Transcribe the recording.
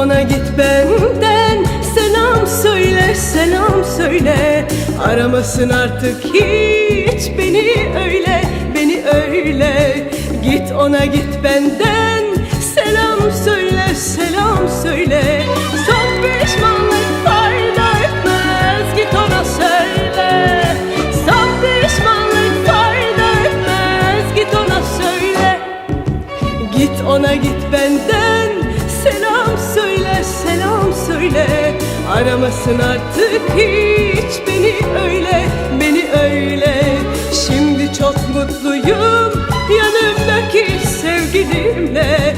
Bana git benden. Selam söyle selam söyle. Aramasın artık hiç beni öyle beni öyle. Git ona git benden. Selam söyle selam söyle. Son pişmanlık fayda etmez git ona söyle. Son pişmanlık fayda etmez git ona söyle. Git ona git benden. Aramasın artık hiç beni öyle, beni öyle. Şimdi çok mutluyum yanımdaki sevgilimle.